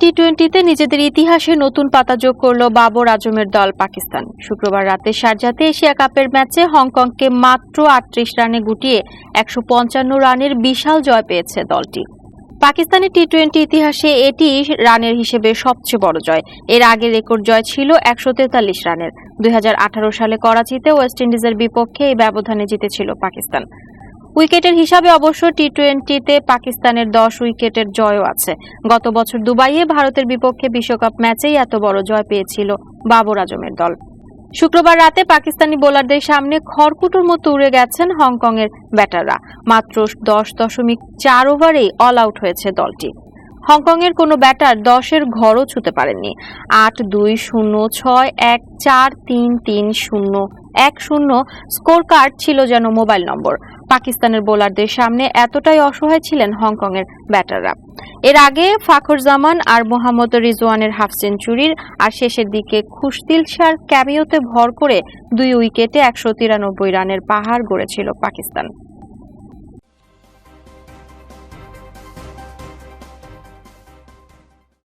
টি টোয়েন্টিতে নিজেদের ইতিহাসে নতুন পাতা যোগ করল বাবর আজমের দল পাকিস্তান। শুক্রবার রাতে শারজাতে এশিয়া কাপের ম্যাচে হংকংকে মাত্র আটত্রিশ রানে গুটিয়ে একশো পঞ্চান্ন রানের বিশাল জয় পেয়েছে দলটি। পাকিস্তানের টি টোয়েন্টি ইতিহাসে এটি রানের হিসেবে সবচেয়ে বড় জয়। এর আগে রেকর্ড জয় ছিল একশো তেতাল্লিশ রানের। দুই হাজার আঠারো সালে করাচিতে ওয়েস্ট ইন্ডিজের বিপক্ষে এই ব্যবধানে জিতেছিল পাকিস্তান। উইকেটের হিসাবে অবশ্য টি টোয়েন্টিতে পাকিস্তানের দশ উইকেটের জয়ও আছে। গত বছর দুবাইয়ে ভারতের বিপক্ষে বিশ্বকাপ ম্যাচেই এত বড় জয় পেয়েছিল বাবর আজমের দল। শুক্রবার রাতে পাকিস্তানি বোলারদের সামনে খড়কুটোর মতো উড়ে গেছেন হংকংয়ের ব্যাটাররা। মাত্র দশ দশমিক চার ওভারেই অল আউট হয়েছে দলটি। হংকংয়ের কোনো ব্যাটার দশের ঘরও ছুতে পারেননি। আট, দুই, শূন্য, ছয়, এক, চার, তিন তিন, শূন্য, এক, শূন্য স্কোর কার্ড ছিল যেন মোবাইল নম্বর। পাকিস্তানের বোলারদের সামনে এতটাই অসহায় ছিলেন হংকংয়ের ব্যাটাররা। এর আগে ফাখর জামান আর মোহাম্মদ রিজওয়ানের হাফ সেঞ্চুরির আর শেষের দিকে খুশদিল শার ক্যামিওতে ভর করে দুই উইকেটে একশো তিরানব্বই রানের পাহাড় গড়েছিল পাকিস্তান।